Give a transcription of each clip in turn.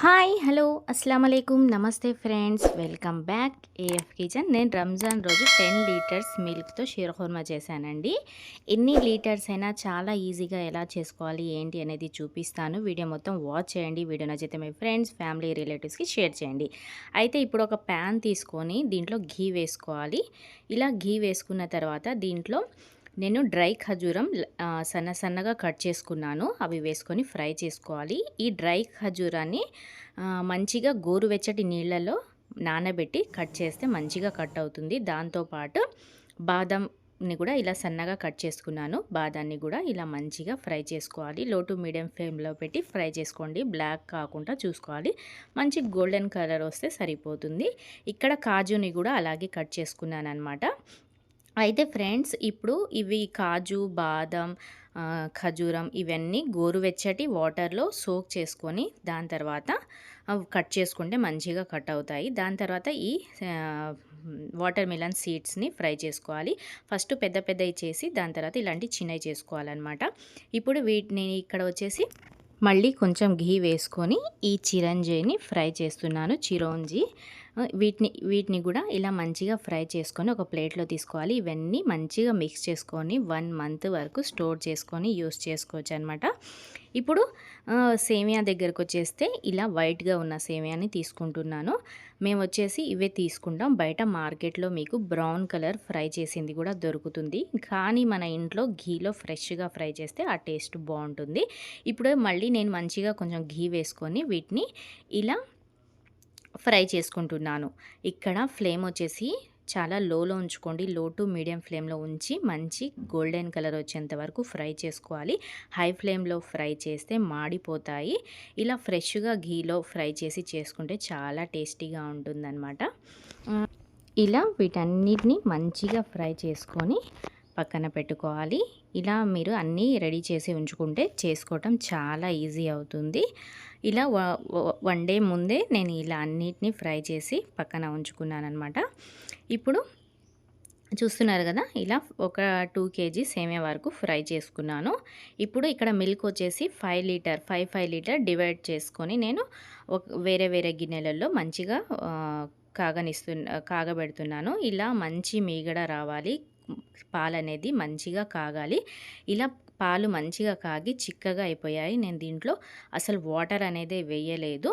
Hi hello అస్సలం అయికుం నమస్తే friends welcome back. AF kitchen. నేను రంజాన్ రోజు టెన్ లీటర్స్ మిల్క్తో షీరఖోర్మా చేశానండి. ఎన్ని లీటర్స్ అయినా చాలా ఈజీగా ఎలా చేసుకోవాలి ఏంటి అనేది చూపిస్తాను. వీడియో మొత్తం వాచ్ చేయండి. వీడియో నచ్చితే మీ ఫ్రెండ్స్ ఫ్యామిలీ రిలేటివ్స్కి షేర్ చేయండి. అయితే ఇప్పుడు ఒక ప్యాన్ తీసుకొని దీంట్లో ఘీ వేసుకోవాలి. ఇలా ఘీ వేసుకున్న తర్వాత దీంట్లో నేను డ్రై ఖజూరం సన్న సన్నగా కట్ చేసుకున్నాను. అవి వేసుకొని ఫ్రై చేసుకోవాలి. ఈ డ్రై ఖజూరాన్ని మంచిగా గోరువెచ్చటి నీళ్ళలో నానబెట్టి కట్ చేస్తే మంచిగా కట్ అవుతుంది. దాంతోపాటు బాదంని కూడా ఇలా సన్నగా కట్ చేసుకున్నాను. బాదాన్ని కూడా ఇలా మంచిగా ఫ్రై చేసుకోవాలి. లో టు మీడియం ఫ్లేమ్లో పెట్టి ఫ్రై చేసుకోండి. బ్లాక్ కాకుండా చూసుకోవాలి. మంచి గోల్డెన్ కలర్ వస్తే సరిపోతుంది. ఇక్కడ కాజుని కూడా అలాగే కట్ చేసుకున్నాను అనమాట అయితే ఫ్రెండ్స్ ఇప్పుడు ఇవి కాజు బాదం ఖజూరం ఇవన్నీ గోరువెచ్చటి వాటర్లో సోక్ చేసుకొని దాని తర్వాత కట్ చేసుకుంటే మంచిగా కట్ అవుతాయి. దాని తర్వాత ఈ వాటర్ మిలన్ సీడ్స్ని ఫ్రై చేసుకోవాలి. ఫస్ట్ పెద్ద పెద్దవి చేసి దాని తర్వాత ఇలాంటి చిన్నవి చేసుకోవాలన్నమాట. ఇప్పుడు వీటిని ఇక్కడ వచ్చేసి మళ్ళీ కొంచెం ఘీ వేసుకొని ఈ చిరంజీని ఫ్రై చేస్తున్నాను చిరోంజీ. వీటిని వీటిని కూడా ఇలా మంచిగా ఫ్రై చేసుకొని ఒక ప్లేట్లో తీసుకోవాలి. ఇవన్నీ మంచిగా మిక్స్ చేసుకొని వన్ మంత్ వరకు స్టోర్ చేసుకొని యూస్ చేసుకోవచ్చు అనమాట ఇప్పుడు సేమియా దగ్గరకు వచ్చేస్తే ఇలా వైట్గా ఉన్న సేమియాని తీసుకుంటున్నాను. మేము వచ్చేసి ఇవే తీసుకుంటాం. బయట మార్కెట్లో మీకు బ్రౌన్ కలర్ ఫ్రై చేసింది కూడా దొరుకుతుంది. కానీ మన ఇంట్లో ఘీలో ఫ్రెష్గా ఫ్రై చేస్తే ఆ టేస్ట్ బాగుంటుంది. ఇప్పుడు మళ్ళీ నేను మంచిగా కొంచెం ఘీ వేసుకొని వీటిని ఇలా ఫ్రై చేసుకుంటున్నాను. ఇక్కడ ఫ్లేమ్ వచ్చేసి చాలా లోలో ఉంచుకోండి. లో టు మీడియం ఫ్లేమ్లో ఉంచి మంచి గోల్డెన్ కలర్ వచ్చేంత వరకు ఫ్రై చేసుకోవాలి. హై ఫ్లేమ్లో ఫ్రై చేస్తే మాడిపోతాయి. ఇలా ఫ్రెష్గా ఘీలో ఫ్రై చేసి చేసుకుంటే చాలా టేస్టీగా ఉంటుందన్నమాట. ఇలా వీటన్నిటిని మంచిగా ఫ్రై చేసుకొని పక్కన పెట్టుకోవాలి. ఇలా మీరు అన్నీ రెడీ చేసి ఉంచుకుంటే చేసుకోవటం చాలా ఈజీ అవుతుంది. ఇలా వన్ డే ముందే నేను ఇలా అన్నిటినీ ఫ్రై చేసి పక్కన ఉంచుకున్నాను అనమాట ఇప్పుడు చూస్తున్నారు కదా ఇలా ఒక టూ కేజీ సేమే వరకు ఫ్రై చేసుకున్నాను. ఇప్పుడు ఇక్కడ మిల్క్ వచ్చేసి five litre five five litre divide చేసుకొని నేను ఒక వేరే వేరే గిన్నెలలో మంచిగా కాగనిస్తు కాగబెడుతున్నాను. ఇలా మంచి మీగడ రావాలి. పాలు అనేది మంచిగా కాగాలి. ఇలా పాలు మంచిగా కాగి చిక్కగా అయిపోయాయి. నేను దీంట్లో అసలు వాటర్ అనేది వేయలేదు.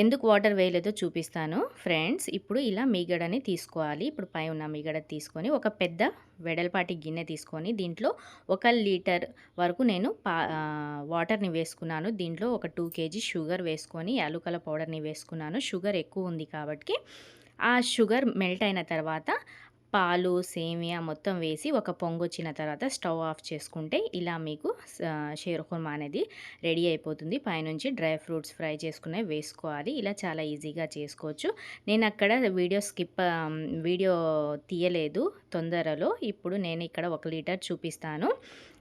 ఎందుకు వాటర్ వేయలేదో చూపిస్తాను ఫ్రెండ్స్. ఇప్పుడు ఇలా మీగడని తీసుకోవాలి. ఇప్పుడు పై ఉన్న మీగడ తీసుకొని ఒక పెద్ద వెడల్పాటి గిన్నె తీసుకొని దీంట్లో ఒక లీటర్ వరకు నేను పా వాటర్ని వేసుకున్నాను. దీంట్లో ఒక టూ కేజీ షుగర్ వేసుకొని యాలుకల పౌడర్ని వేసుకున్నాను. షుగర్ ఎక్కువ ఉంది కాబట్టి ఆ షుగర్ మెల్ట్ అయిన తర్వాత పాలు సేమియా మొత్తం వేసి ఒక పొంగు వచ్చిన తర్వాత స్టవ్ ఆఫ్ చేసుకుంటే ఇలా మీకు షేర్ హుర్మా అనేది రెడీ అయిపోతుంది. పైనుంచి డ్రై ఫ్రూట్స్ ఫ్రై చేసుకునే వేసుకోవాలి. ఇలా చాలా ఈజీగా చేసుకోవచ్చు. నేను అక్కడ వీడియో స్కిప్ వీడియో తీయలేదు తొందరలో. ఇప్పుడు నేను ఇక్కడ ఒక లీటర్ చూపిస్తాను.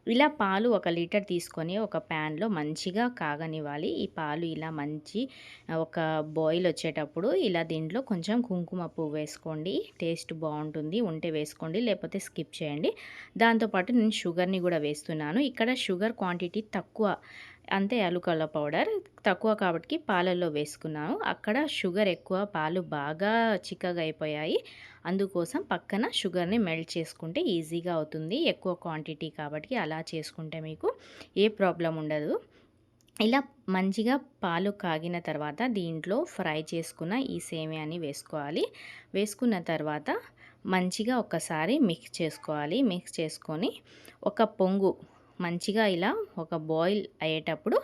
ఇలా పాలు ఒక లీటర్ తీసుకొని ఒక ప్యాన్లో మంచిగా కాగనివ్వాలి. ఈ పాలు ఇలా మంచి ఒక బాయిల్ వచ్చేటప్పుడు ఇలా దీంట్లో కొంచెం కుంకుమ పువ్వు వేసుకోండి. టేస్ట్ బాగుంటుంది. ఉంటే వేసుకోండి లేకపోతే స్కిప్ చేయండి. దాంతోపాటు నేను షుగర్ని కూడా వేస్తున్నాను. ఇక్కడ షుగర్ క్వాంటిటీ తక్కువ అంతే అలుకల పౌడర్ తక్కువ కాబట్టి పాలల్లో వేసుకున్నాను. అక్కడ షుగర్ ఎక్కువ పాలు బాగా చిక్కగా అయిపోయాయి. అందుకోసం పక్కన షుగర్ని మెల్ట్ చేసుకుంటే ఈజీగా అవుతుంది. ఎక్కువ క్వాంటిటీ కాబట్టి అలా చేసుకుంటే మీకు ఏ ప్రాబ్లం ఉండదు. ఇలా మంచిగా పాలు కాగిన తర్వాత దీంట్లో ఫ్రై చేసుకున్న ఈ సేమియాని వేసుకోవాలి. వేసుకున్న తర్వాత మంచిగా ఒకసారి మిక్స్ చేసుకోవాలి. మిక్స్ చేసుకొని ఒక పొంగు మంచిగా ఇలా ఒక బాయిల్ అయ్యేటప్పుడు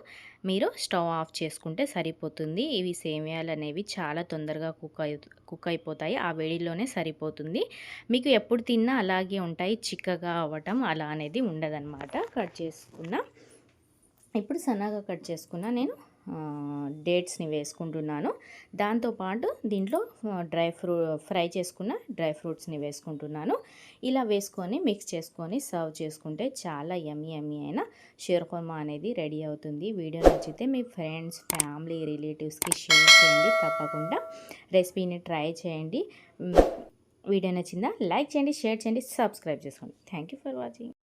మీరు స్టవ్ ఆఫ్ చేసుకుంటే సరిపోతుంది. ఇవి సేమియాలు అనేవి చాలా తొందరగా కుక్ అయి కుక్ అయిపోతాయి. ఆ వేడిలోనే సరిపోతుంది. మీకు ఎప్పుడు తిన్నా అలాగే ఉంటాయి. చిక్కగా అవ్వటం అలా అనేది ఉండదన్నమాట. కట్ చేసుకున్న ఇప్పుడు సన్నగా కట్ చేసుకున్న నేను డేట్స్ని వేసుకుంటున్నాను. దాంతోపాటు దీంట్లో డ్రై ఫ్రూ ఫ్రై చేసుకున్న డ్రై ఫ్రూట్స్ని వేసుకుంటున్నాను. ఇలా వేసుకొని మిక్స్ చేసుకొని సర్వ్ చేసుకుంటే చాలా ఎమ్మి ఎమ్మి అయిన షీర్ఖోర్మా అనేది రెడీ అవుతుంది. వీడియో నచ్చితే మీ ఫ్రెండ్స్ ఫ్యామిలీ రిలేటివ్స్కి షేర్ చేయండి. తప్పకుండా రెసిపీని ట్రై చేయండి. వీడియో నచ్చిందా? లైక్ చేయండి షేర్ చేయండి సబ్స్క్రైబ్ చేసుకోండి. Thank for watching.